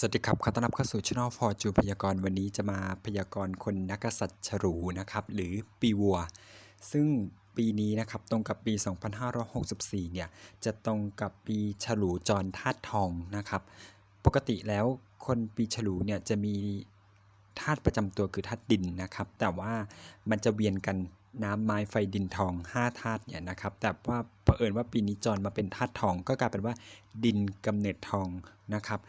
สวัสดีครับ ขอต้อนรับเข้าสู่ช่องฟอร์จูพยากรณ์วันนี้จะมาพยากรณ์คนนักกษัตริย์ฉลูนะครับ หรือปีวัว ซึ่งปีนี้นะครับตรงกับปี 2564 เนี่ย จะตรงกับปีฉลูจรธาตุทองนะครับ ปกติแล้วคนปีฉลูเนี่ยจะมีธาตุประจำตัวคือธาตุดินนะครับ แต่ว่ามันจะเวียนกันน้ำไม้ไฟดินทอง5ธาตุเนี่ยนะครับ แต่ว่าเผอิญว่าปีนี้จรมาเป็นธาตุทอง ก็กลายเป็นว่าดินกำเนิดทองนะครับ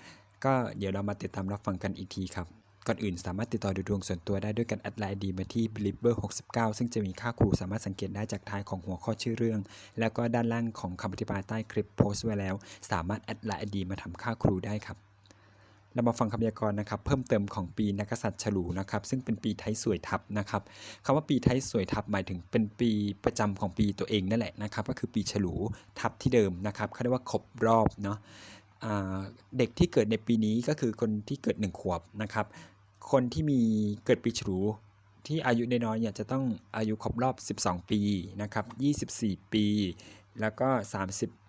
ก็เดี๋ยวเรามาติดตามรับฟังกันอีกทีครับ ก่อนอื่นสามารถติดต่อดูดวงส่วนตัวได้ด้วยการแอดไลน์ดีมาที่ believer 69 ซึ่งจะมีค่าครูสามารถสังเกตได้จากท้ายของหัวข้อชื่อเรื่อง แล้วก็ด้านล่างของคำอธิบายใต้คลิปโพสต์ไว้แล้ว สามารถแอดไลน์ดีมาทำค่าครูได้ครับเรามาฟังคำพยากรณ์นะครับเพิ่มเติมของปีนักษัตริย์ฉลูนะครับซึ่งเป็นปีไทยสวยทับนะครับคำว่าปีไทยสวยทับหมายถึงเป็นปีประจำของปีตัวเองนั่นแหละนะครับก็คือปีฉลูทับที่เดิมนะครับเขาเรียกว่าครบรอบเนาะ เด็กที่เกิดในปีนี้ก็คือคนที่เกิด 1 ขวบนะครับ คนที่มีเกิดปีฉลูที่อายุน้อยๆเนี่ยจะต้องอายุครบรอบ 12 ปีนะครับ 24 ปี แล้วก็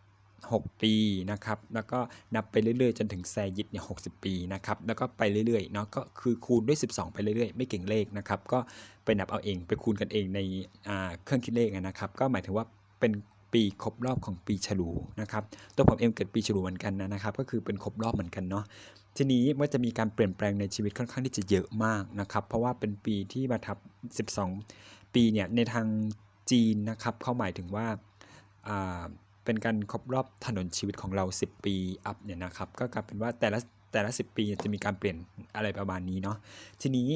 36 ปีนะครับ แล้วก็นับไปเรื่อยๆ จนถึงแซยิดเนี่ย60 ปีนะครับ แล้วก็ไปเรื่อยๆเนาะก็คือคูณด้วย 12 ไปเรื่อยๆ ไม่เก่งเลขนะครับ ก็ไปนับเอาเองไปคูณกันเองในเครื่องคิดเลขนะครับ ก็หมายถึงว่าเป็น ปีครบรอบของปีฉลูนะครับตัวผมเองเกิดปีฉลูเหมือนกันนะครับ ก็คือเป็นครบรอบเหมือนกันเนาะทีนี้มันจะมีการเปลี่ยนแปลงในชีวิตค่อนข้างที่จะเยอะมากนะครับ เพราะว่าเป็นปีที่มาทับ 12 ปีเนี่ยในทางจีนนะครับเขาหมายถึงว่าอ่าเป็นการครบรอบถนนชีวิตของเรา 10 ปีอัพเนี่ยนะครับ ก็กลายเป็นว่าแต่ละแต่ละ 10 ปีจะมีการเปลี่ยนอะไรประมาณนี้เนาะทีนี้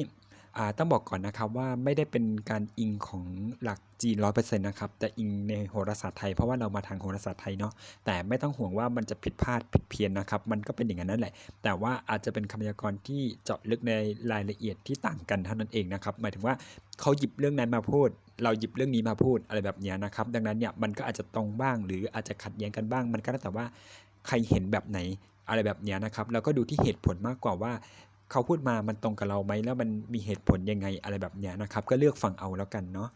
อ่าต้องบอกก่อนนะครับว่าไม่ได้เป็นการอิงของหลักจีนร้อยเปอร์เซ็นต์นะครับแต่อิงในโหราศาสตร์ไทยเพราะว่าเรามาทางโหราศาสตร์ไทยเนาะแต่ไม่ต้องห่วงว่ามันจะผิดพลาดผิดเพี้ยนนะครับ มันก็เป็นอย่างนั้นนั่นแหละ แต่ว่าอาจจะเป็นคำพยากรณ์ที่เจาะลึกในรายละเอียดที่ต่างกันเท่านั้นเองนะครับหมายถึงว่าเขาหยิบเรื่องนั้นมาพูด เราหยิบเรื่องนี้มาพูดอะไรแบบเนี้ยนะครับ ดังนั้นเนี่ยมันก็อาจจะตรงบ้าง หรืออาจจะขัดแย้งกันบ้าง มันก็แล้วแต่ว่าใครเห็นแบบไหนอะไรแบบเนี้ยนะครับ แล้วก็ดูที่เหตุผลมากกว่าว่า เขาพูดมามันตรงกับเราไหมแล้วมันมีเหตุผลยังไงอะไรแบบเนี้ยนะครับ ก็เลือกฟังเอาแล้วกันเนาะ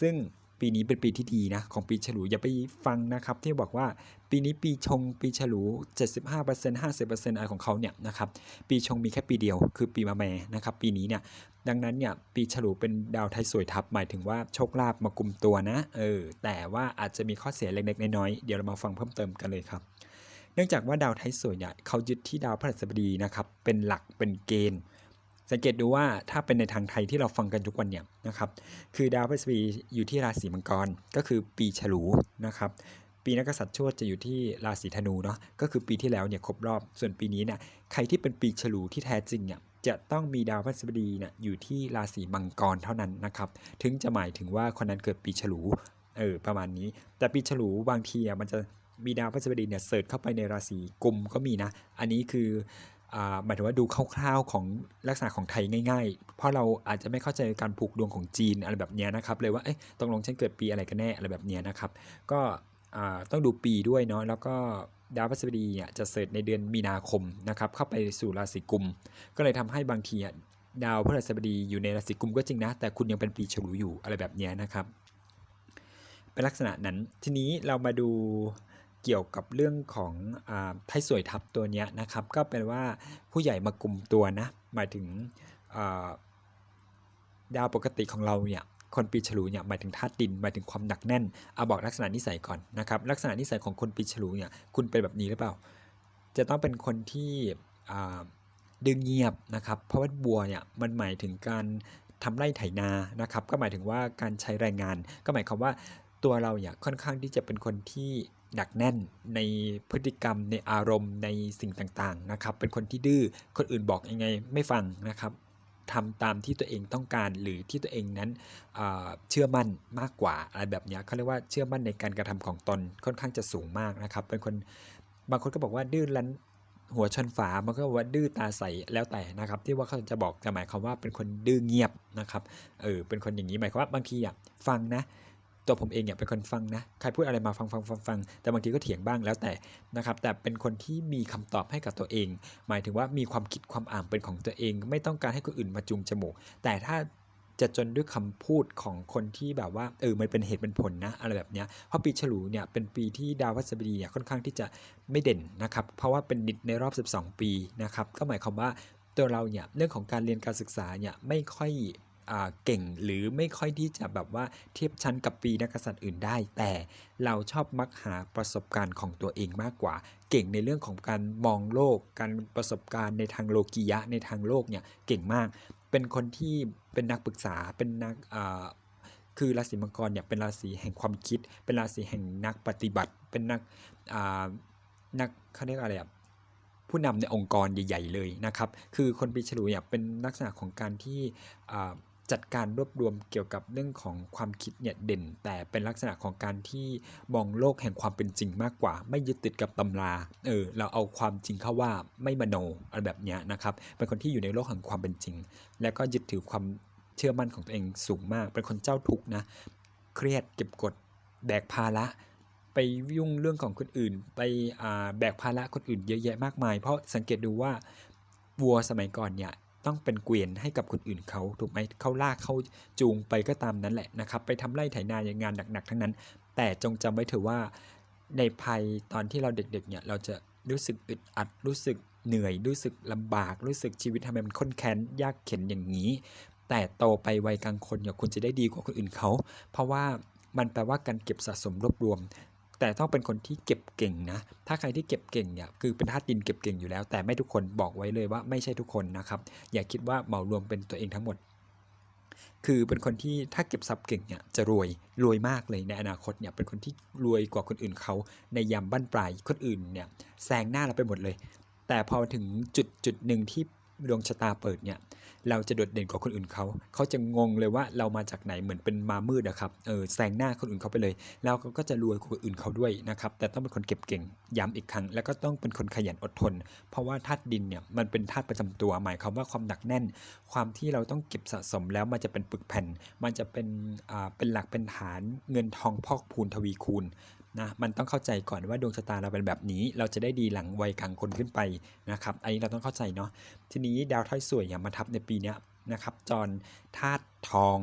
ซึ่งปีนี้เป็นปีที่ดีนะ ของปีฉลูอย่าไปฟังนะครับ ที่บอกว่าปีนี้ปีชงปีฉลู 75% 50%อะไรของเขาเนี่ยนะครับปีชงมีแค่ปีเดียว คือปีมะแม่นะครับปีนี้เนี่ยดังนั้นเนี่ยปีฉลูเป็นดาวไทยสวยทับหมายถึงว่าโชคลาภมากลุ่มตัวนะเออแต่ว่าอาจจะมีข้อเสียเล็กๆน้อยๆเดี๋ยวเรามาฟังเพิ่มเติมกันเลยครับ นื่องจากว่าดาวไทยสวยเนี่ยเขายึดที่ดาวพฤหัสบดีนะครับเป็นหลักเป็นเกณฑ์ สังเกตดูว่าถ้าเป็นในทางไทยที่เราฟังกันทุกวันเนี่ยนะครับคือดาวพฤหัสบดีอยู่ที่ราศีมังกรก็คือปีฉลูนะครับปีนักกษัตริย์ชวดจะอยู่ที่ราศีธนูเนาะก็คือปีที่แล้วเนี่ยครบรอบส่วนปีนี้เนี่ยใครที่เป็นปีฉลูที่แท้จริงเนี่ยจะต้องมีดาวพฤหัสบดีเนี่ยอยู่ที่ราศีมังกรเท่านั้นนะครับถึงจะหมายถึงว่าคนนั้นเกิดปีฉลูเออประมาณนี้ แต่ปีฉลูบางทีอะมันจะ มีดาวพฤหัสบดีเนี่ยเสิร์ชเข้าไปในราศีกุมก็มีนะ อันนี้คือหมายถึงว่าดูคร่าวๆของลักษณะของไทยง่าย ๆ เพราะเราอาจจะไม่เข้าใจการผูกดวงของจีนอะไรแบบนี้นะครับ เลยว่าเอ๊ะตกลงฉันเกิดปีอะไรกันแน่อะไรแบบนี้นะครับ ก็ต้องดูปีด้วยเนาะแล้วก็ดาวพฤหัสบดีเนี่ยจะเสิร์ชในเดือนมีนาคมนะครับเข้าไปสู่ราศีกุม ก็เลยทำให้บางทีดาวพฤหัสบดีอยู่ในราศีกุมก็จริงนะ แต่คุณยังเป็นปีฉลูอยู่อะไรแบบนี้นะครับ เป็นลักษณะนั้นทีนี้เรามาดู เกี่ยวกับเรื่องของอไทยสวยทับตัวนี้นะครับ ก็เป็นว่าผู้ใหญ่มากลุ่มตัวนะหมายถึงดาวปกติของเราเนี่ยคนปีฉลูเนี่ยหมายถึงธาตุดินหมายถึงความหนักแน่นเอาบอกลักษณะนิสัยก่อนนะครับลักษณะนิสัยของคนปีฉลูเนี่ยคุณเป็นแบบนี้หรือเปล่า จะต้องเป็นคนที่ดึงเงียบนะครับเพราะว่าบัวเนี่ยมันหมายถึงการทำไร่ไถนานะครับก็หมายถึงว่าการใช้แรงงาน ก็หมายความว่าตัวเราเนี่ยค่อนข้างที่จะเป็นคนที่ หนักแน่นในพฤติกรรมในอารมณ์ในสิ่งต่างๆนะครับ เป็นคนที่ดื้อคนอื่นบอกยังไงไม่ฟังนะครับทำตามที่ตัวเองต้องการหรือที่ตัวเองนั้นเชื่อมั่นมากกว่าอะไรแบบนี้เขาเรียกว่าเชื่อมั่นในการกระทำของตนค่อนข้างจะสูงมากนะครับ เป็นคนบางคนก็บอกว่าดื้อรั้นหัวชนฝามันก็บอกว่าดื้อตาใสแล้วแต่นะครับ ที่ว่าเขาจะบอกจะหมายความว่าเป็นคนดื้อเงียบนะครับเออเป็นคนอย่างนี้หมายความว่าบางทีอะฟังนะ ตัวผมเองเนี่ยเป็นคนฟังนะใครพูดอะไรมาฟังฟังฟังฟังแต่บางทีก็เถียงบ้างแล้วแต่นะครับ แต่เป็นคนที่มีคำตอบให้กับตัวเอง หมายถึงว่ามีความคิดความอ่านเป็นของตัวเอง ไม่ต้องการให้คนอื่นมาจูงจมูก แต่ถ้าจะจนด้วยคำพูดของคนที่แบบว่าเออมันเป็นเหตุเป็นผลนะอะไรแบบเนี้ยเพราะปีฉลูเนี่ยเป็นปีที่ดาวพฤหัสบดีเนี่ยค่อนข้างที่จะไม่เด่นนะครับ เพราะว่าเป็นนิดในรอบ 12 ปีนะครับก็หมายความว่าตัวเราเนี่ยเรื่องของการเรียนการศึกษาเนี่ยไม่ค่อย เก่งหรือไม่ค่อยที่จะแบบว่าเทียบชั้นกับปีนักกษัตริย์อื่นได้ แต่เราชอบมักหาประสบการณ์ของตัวเองมากกว่า เก่งในเรื่องของการมองโลก การประสบการณ์ในทางโลกียะในทางโลกเนี่ยเก่งมาก เป็นคนที่เป็นนักปรึกษาเป็นนักคือราศีมังกรเนี่ยเป็นราศีแห่งความคิด เป็นราศีแห่งนักปฏิบัติ เป็นนักนักเขาเรียกอะไรอะผู้นำในองค์กรใหญ่ ๆ เลยนะครับ คือคนปีฉลูเนี่ยเป็นลักษณะของการที่ จัดการรวบรวมเกี่ยวกับเรื่องของความคิดเนี่ยเด่น แต่เป็นลักษณะของการที่มองโลกแห่งความเป็นจริงมากกว่า ไม่ยึดติดกับตำราเออเราเอาความจริงเข้าว่าไม่มโนอะไรแบบเนี้ยนะครับเป็นคนที่อยู่ในโลกแห่งความเป็นจริง แล้วก็ยึดถือความเชื่อมั่นของตัวเองสูงมาก เป็นคนเจ้าทุกข์นะเครียดเก็บกดแบกภาระไปยุ่งเรื่องของคนอื่น ไปแบกภาระคนอื่นเยอะแยะมากมาย เพราะสังเกตดูว่าวัวสมัยก่อนเนี่ย ต้องเป็นเกวียนให้กับคนอื่นเขาถูกไหมเขาลากเขาจูงไปก็ตามนั้นแหละนะครับ ไปทำไร่ไถนาอย่างงานหนักๆทั้งนั้น แต่จงจำไว้เถอะว่าในภัยตอนที่เราเด็กๆเนี่ยเราจะรู้สึกอึดอัดรู้สึกเหนื่อยรู้สึกลำบาก รู้สึกชีวิตทำไมมันข้นแค้นยากเข็นอย่างนี้ แต่โตไปวัยกลางคนเนี่ยคุณจะได้ดีกว่าคนอื่นเขา เพราะว่ามันแปลว่าการเก็บสะสมรวบรวม แต่ต้องเป็นคนที่เก็บเก่งนะ ถ้าใครที่เก็บเก่งเนี่ยคือเป็นธาตุดินเก็บเก่งอยู่แล้ว แต่ไม่ทุกคนบอกไว้เลยว่าไม่ใช่ทุกคนนะครับ อย่าคิดว่าเหมารวมเป็นตัวเองทั้งหมด คือเป็นคนที่ถ้าเก็บทรัพย์เก่งเนี่ยจะรวยรวยมากเลยในอนาคตเนี่ยเป็นคนที่รวยกว่าคนอื่นเขาในยามบั้นปลายคนอื่นเนี่ยแซงหน้าเราไปหมดเลย แต่พอถึงจุดจุดหนึ่งที่ ดวงชะตาเปิดเนี่ยเราจะโดดเด่นกว่าคนอื่นเขา เขาจะงงเลยว่าเรามาจากไหนเหมือนเป็นมามืดอะครับ เออแซงหน้าคนอื่นเขาไปเลย แล้วเขาก็จะรวยกว่าคนอื่นเขาด้วยนะครับ แต่ต้องเป็นคนเก็บเก่ง ย้ำอีกครั้ง แล้วก็ต้องเป็นคนขยันอดทน เพราะว่าธาตุดินเนี่ยมันเป็นธาตุประจำตัว หมายความว่าความหนักแน่น ความที่เราต้องเก็บสะสมแล้วมันจะเป็นปึกแผ่น มันจะเป็น อ่า เป็นหลักเป็นฐาน เงินทองพอกพูนทวีคูณ นะมันต้องเข้าใจก่อนว่าดวงชะตาเราเป็นแบบนี้ เราจะได้ดีหลังวัยกลางคนขึ้นไปนะครับอันนี้เราต้องเข้าใจเนาะทีนี้ดาวท้อยสวยอย่างมาทับในปีนี้นะครับจรธาตุทอง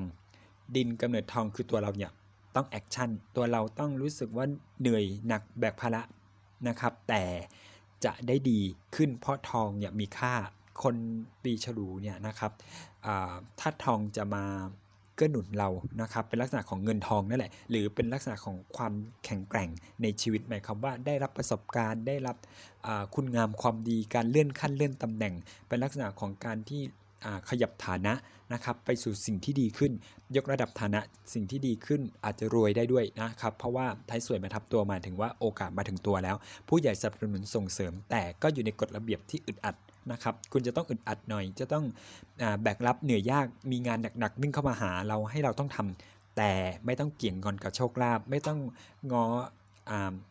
ดินกำเนิดทองคือตัวเราเนี่ยต้องแอคชั่นตัวเราต้องรู้สึกว่าเหนื่อยหนักแบกภาระนะครับ แต่จะได้ดีขึ้นเพราะทองเนี่ยมีค่าคนปีฉลูเนี่ยนะครับธาตุทองจะมา เกื้อหนุนเรานะครับเป็นลักษณะของเงินทองนั่นแหละ หรือเป็นลักษณะของความแข็งแกร่งในชีวิตหมายความว่าได้รับประสบการณ์ ได้รับคุณงามความดีการเลื่อนขั้นเลื่อนตำแหน่ง เป็นลักษณะของการที่ ขยับฐานะนะครับไปสู่สิ่งที่ดีขึ้น ยกระดับฐานะสิ่งที่ดีขึ้นอาจจะรวยได้ด้วยนะครับ เพราะว่าท้ายสวยมาทับตัวมาถึงว่าโอกาสมาถึงตัวแล้ว ผู้ใหญ่สนับสนุนส่งเสริม แต่ก็อยู่ในกฎระเบียบที่อึดอัดนะครับคุณจะต้องอึดอัดหน่อย จะต้องอแบกรับเหนื่อยยากมีงานหนักๆวิ่งเข้ามาหาเราให้เราต้องทำแต่ไม่ต้องเกี่ยงงอนกับโชคลาภไม่ต้องงอ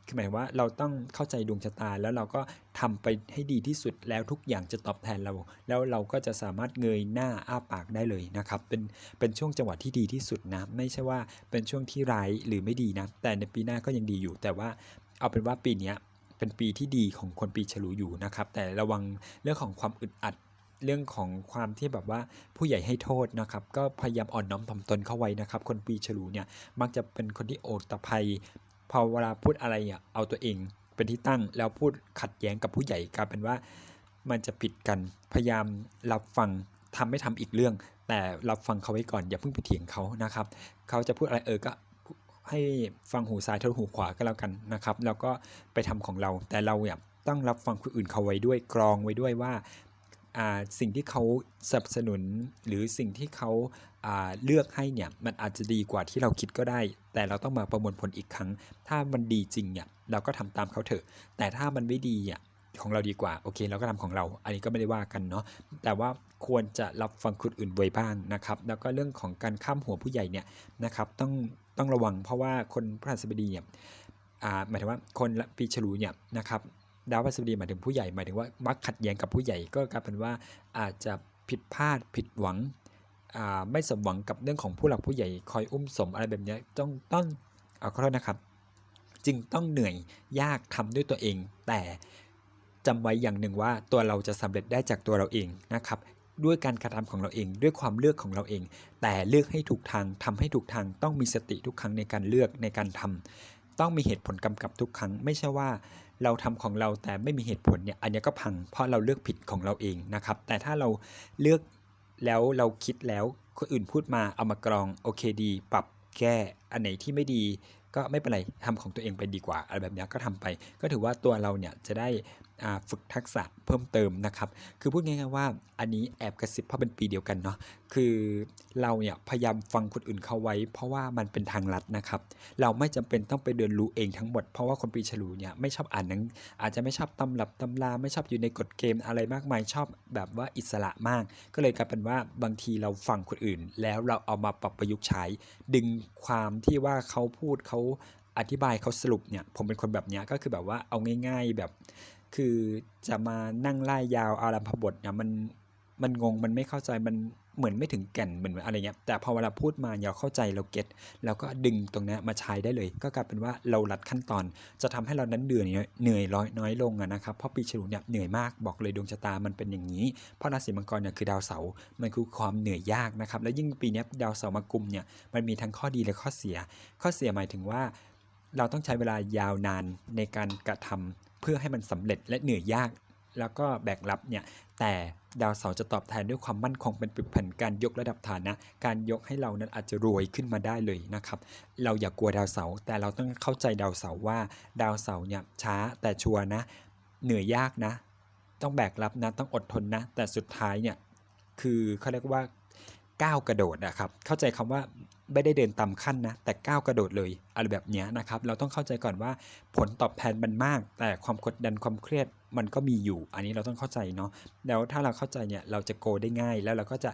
คือหมายว่าเราต้องเข้าใจดวงชะตา แล้วเราก็ทำไปให้ดีที่สุดแล้วทุกอย่างจะตอบแทนเรา แล้วเราก็จะสามารถเงยหน้าอ้าปากได้เลยนะครับ เป็นเป็นช่วงจังหวะที่ดีที่สุดนะ ไม่ใช่ว่าเป็นช่วงที่ร้ายหรือไม่ดีนะ แต่ในปีหน้าก็ยังดีอยู่ แต่ว่าเอาเป็นว่าปีนี้เป็นปีที่ดีของคนปีฉลูอยู่นะครับ แต่ระวังเรื่องของความอึดอัดเรื่องของความที่แบบว่าผู้ใหญ่ให้โทษนะครับ ก็พยายามอ่อนน้อมถ่อมตนเข้าไว้นะครับ คนปีฉลูเนี่ยมักจะเป็นคนที่โอดตะภัย พอเวลาพูดอะไรอะเอาตัวเองเป็นที่ตั้งแล้วพูดขัดแย้งกับผู้ใหญ่กลายเป็นว่ามันจะผิดกันพยายามรับฟังทำไม่ทำอีกเรื่อง แต่รับฟังเขาไว้ก่อนอย่าเพิ่งไปเถียงเขานะครับ เขาจะพูดอะไรเออก็ให้ฟังหูซ้ายทะลุหูขวาก็แล้วกันนะครับแล้วก็ไปทำของเรา แต่เราเนี่ยต้องรับฟังคนอื่นเขาไว้ด้วยกรองไว้ด้วยว่าอ่าสิ่งที่เขาสนับสนุนหรือสิ่งที่เขา เลือกให้เนี่ยมันอาจจะดีกว่าที่เราคิดก็ได้ แต่เราต้องมาประมวลผลอีกครั้ง ถ้ามันดีจริงเนี่ยเราก็ทำตามเขาเถอะ แต่ถ้ามันไม่ดีอะของเราดีกว่าโอเค เราก็ทำของเรา อันนี้ก็ไม่ได้ว่ากันเนาะแต่ว่าควรจะรับฟังคนอื่นไว้บ้างนะครับ แล้วก็เรื่องของการข้ามหัวผู้ใหญ่เนี่ยนะครับต้องต้องระวังเพราะว่าคนพระหัสบดีเนี่ยหมายถึงว่าคนปีฉลูเนี่ยนะครับดาวพฤหัสบดีหมายถึงผู้ใหญ่หมายถึงว่ามักขัดแย้งกับผู้ใหญ่ก็กลายเป็นว่าอาจจะผิดพลาดผิดหวัง ไม่สมหวังกับเรื่องของผู้หลักผู้ใหญ่คอยอุ้มสมอะไรแบบนี้ต้องต้องเอาขอโทษนะครับ จึงต้องเหนื่อยยากทำด้วยตัวเอง แต่จำไว้อย่างหนึ่งว่าตัวเราจะสำเร็จได้จากตัวเราเองนะครับ ด้วยการกระทำของเราเองด้วยความเลือกของเราเอง แต่เลือกให้ถูกทางทำให้ถูกทางต้องมีสติทุกครั้งในการเลือกในการทำต้องมีเหตุผลกำกับทุกครั้ง ไม่ใช่ว่าเราทำของเราแต่ไม่มีเหตุผลเนี่ยอันนี้ก็พังเพราะเราเลือกผิดของเราเองนะครับ แต่ถ้าเราเลือก แล้วเราคิดแล้วคนอื่นพูดมาเอามากรองโอเคดี ปรับแก้อันไหนที่ไม่ดีก็ไม่เป็นไรทำของตัวเองไปดีกว่าอะไรแบบนี้ก็ทำไป ก็ถือว่าตัวเราเนี่ยจะได้ ฝึกทักษะเพิ่มเติมนะครับ คือพูดง่ายๆว่าอันนี้แอบกระซิบเพราะเป็นปีเดียวกันเนาะ คือเราเนี่ยพยายามฟังคนอื่นเขาไว้ เพราะว่ามันเป็นทางลัดนะครับ เราไม่จำเป็นต้องไปเรียนรู้เองทั้งหมด เพราะว่าคนปีฉลูเนี่ยไม่ชอบอ่านหนัง อาจจะไม่ชอบตำรับตำราไม่ชอบอยู่ในกฎเกมอะไรมากมาย ชอบแบบว่าอิสระมาก ก็เลยกลายเป็นว่าบางทีเราฟังคนอื่น แล้วเราเอามาปรับประยุกต์ใช้ ดึงความที่ว่าเขาพูดเขาอธิบายเขาสรุปเนี่ยผมเป็นคนแบบเนี้ยก็คือแบบว่าเอาง่าย ๆแบบ คือจะมานั่งไล่ยาวอารัมพบทเนี่ยมันมันงงมันไม่เข้าใจมันเหมือนไม่ถึงแก่นเหมือนอะไรเงี้ยแต่พอเวลาพูดมาเราเข้าใจเราเก็ตเราก็ดึงตรงนี้มาใช้ได้เลย ก็กลายเป็นว่าเราลัดขั้นตอน จะทำให้เรานั้นเหนื่อยเหนื่อยน้อยน้อยลงนะครับเพราะปีฉลูเนี่ยเหนื่อยมากบอกเลยดวงชะตามันเป็นอย่างนี้ เพราะราศีมังกรเนี่ยคือดาวเสาร์มันคือความเหนื่อยยากนะครับแล้วยิ่งปีนี้ดาวเสาร์มากุมเนี่ยมันมีทั้งข้อดีและข้อเสีย ข้อเสียหมายถึงว่า เราต้องใช้เวลายาวนานในการกระทำ เพื่อให้มันสำเร็จและเหนื่อยยาก แล้วก็แบกรับเนี่ยแต่ดาวเสาร์จะตอบแทนด้วยความมั่นคงเป็นปึกแผ่นการยกระดับฐานะ การยกให้เรานั้นอาจจะรวยขึ้นมาได้เลยนะครับ เราอย่ากกลัวดาวเสาร์แต่เราต้องเข้าใจดาวเสาร์ว่า ดาวเสาร์เนี่ยช้าแต่ชัวร์นะ เหนื่อยยากนะ ต้องแบกรับนะต้องอดทนนะ แต่สุดท้ายเนี่ยคือเขาเรียกว่า ก้าวกระโดดอะครับ เข้าใจคำว่าไม่ได้เดินตามขั้นนะ แต่ก้าวกระโดดเลยอะไรแบบนี้นะครับ เราต้องเข้าใจก่อนว่าผลตอบแทนมันมาก แต่ความกดดันความเครียดมันก็มีอยู่ อันนี้เราต้องเข้าใจเนาะ แล้วถ้าเราเข้าใจเนี่ยเราจะโกได้ง่าย แล้วเราก็จะ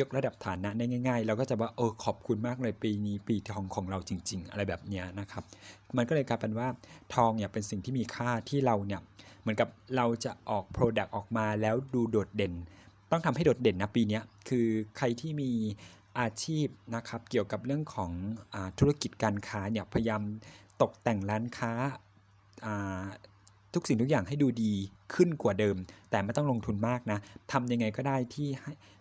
ยกระดับฐานะได้ง่ายๆ เราก็จะว่าเออขอบคุณมากเลยปีนี้ปีทองของเราจริง ๆ อะไรแบบนี้นะครับ มันก็เลยกลายเป็นว่าทองเนี่ยเป็นสิ่งที่มีค่าที่เราเนี่ยเหมือนกับเราจะออก Product ออกมาแล้วดูโดดเด่น ต้องทำให้โดดเด่นนะปีนี้คือใครที่มีอาชีพนะครับเกี่ยวกับเรื่องของอธุรกิจการค้าเนี่ยพยายามตกแต่งร้านค้าทุกสิ่งทุกอย่างให้ดูดีขึ้นกว่าเดิม แต่ไม่ต้องลงทุนมากนะทำยังไงก็ได้ที่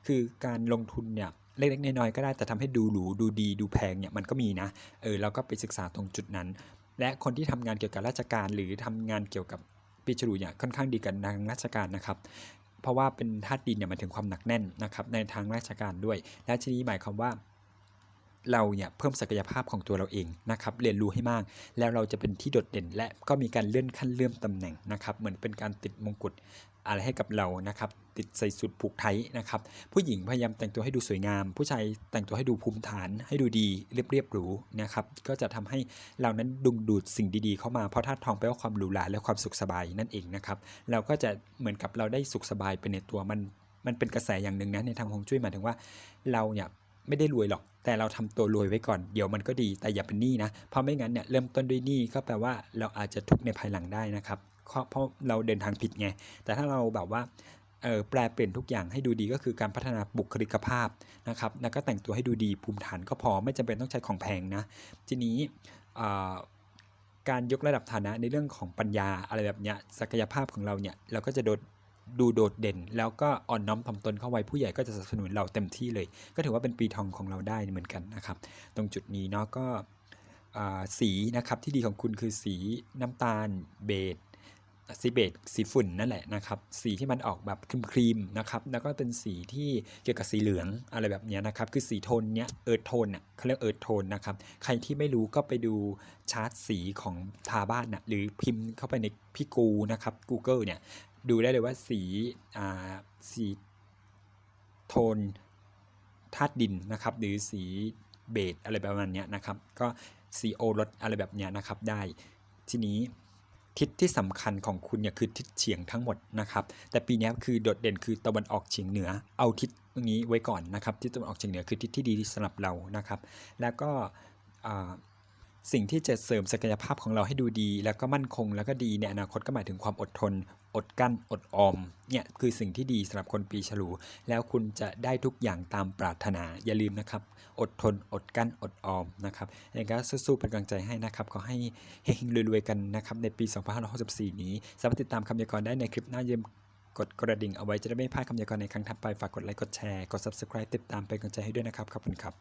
คือการลงทุนเนี่ยเล็กๆน้อยๆก็ได้แต่ทำให้ดูหรูดูดีดูแพงเนี่ยมันก็มีนะเออเราก็ไปศึกษาตรงจุดนั้น และคนที่ทำงานเกี่ยวกับราชการหรือทำงานเกี่ยวกับปีฉลูเนี่ยค่อนข้างดีกันทางราชการนะครับ เพราะว่าเป็นธาตุดินเนี่ยมันถึงความหนักแน่นนะครับในทางราชการด้วย และทีนี้หมายความว่า เราเนี่ยเพิ่มศักยภาพของตัวเราเองนะครับเรียนรู้ให้มาก แล้วเราจะเป็นที่โดดเด่น และก็มีการเลื่อนขั้นเลื่อนตำแหน่งนะครับเหมือนเป็นการติดมงกุฎอะไรให้กับเรานะครับติดใส่สุดผูกไทยนะครับผู้หญิงพยายามแต่งตัวให้ดูสวยงาม ผู้ชายแต่งตัวให้ดูภูมิฐาน ให้ดูดีเรียบเรียบหรูนะครับก็จะทำให้เรานั้นดึงดูดสิ่งดีๆเข้ามาเพราะธาตุทองแปลว่าความหรูหราและความสุขสบายนั่นเองนะครับเราก็จะเหมือนกับเราได้สุขสบายไปในตัวมันมันเป็นกระแสอย่างหนึ่งนะในทางฮวงจุ้ยหมายถึงว่าเราเนี่ย ไม่ได้รวยหรอก แต่เราทำตัวรวยไว้ก่อน เดี๋ยวมันก็ดีแต่อย่าเป็นหนี้นะ เพราะไม่งั้นเนี่ยเริ่มต้นด้วยหนี้ก็แปลว่าเราอาจจะทุกข์ในภายหลังได้นะครับเพราะเราเดินทางผิดไง แต่ถ้าเราแบบว่าเออแปลเปลี่ยนทุกอย่างให้ดูดีก็คือการพัฒนาบุคลิกภาพนะครับแล้วก็แต่งตัวให้ดูดีภูมิฐานก็พอไม่จำเป็นต้องใช้ของแพงนะทีนี้การยกระดับฐานะในเรื่องของปัญญาอะไรแบบเนี้ยศักยภาพของเราเนี่ยเราก็จะโดด ดูโดดเด่น แล้วก็อ่อนน้อมถ่อมตนเข้าไว้ผู้ใหญ่ก็จะสนับสนุนเราเต็มที่เลย ก็ถือว่าเป็นปีทองของเราได้เหมือนกันนะครับ ตรงจุดนี้เนาะก็สีนะครับที่ดีของคุณคือสีน้ำตาลเบจสีเบจสีฝุ่นนั่นแหละนะครับสีที่มันออกแบบครีมๆนะครับแล้วก็เป็นสีที่เกี่ยวกับสีเหลืองอะไรแบบนี้นะครับคือสีโทนเนี้ยเอิร์ธโทนอะเขาเรียกเอิร์ธโทนนะครับใครที่ไม่รู้ก็ไปดูชาร์ตสีของทาบ้านนะหรือพิมพ์เข้าไปในพี่กูนะครับ Google เนี่ย ดูได้เลยว่าสีอ่าสีโทนธาตุดินนะครับ หรือสีเบจอะไรประมาณนี้นะครับ ก็สีโอรสอะไรแบบนี้นะครับได้ทีนี้ทิศที่สำคัญของคุณเนี่ยคือทิศเฉียงทั้งหมดนะครับ แต่ปีนี้คือโดดเด่นคือตะวันออกเฉียงเหนือ เอาทิศตรงนี้ไว้ก่อนนะครับทิศตะวันออกเฉียงเหนือคือทิศที่ดีสำหรับเรานะครับ แล้วก็อ่า สิ่งที่จะเสริมศักยภาพของเราให้ดูดี แล้วก็มั่นคงแล้วก็ดีในอนาคตก็หมายถึงความอดทน อดกั้นอดออมเนี่ยคือสิ่งที่ดีสำหรับคนปีฉลู แล้วคุณจะได้ทุกอย่างตามปรารถนาอย่าลืมนะครับ อดทน อดกั้นอดออมนะครับยังไงก็สู้ๆเป็นกำลังใจให้นะครับขอให้เฮงๆรวยๆกันนะครับในปี 2564 นี้สามารถติดตามคำยากรณ์ได้ในคลิปหน้าเยี่ยมกดกระดิ่งเอาไว้จะได้ไม่พลาดคำพยากรณ์ในครั้งถัดไปฝากกดไลค์กดแชร์กด subscribe ติดตามเป็นกำลังใจให้ด้วยนะครับขอบคุณครับ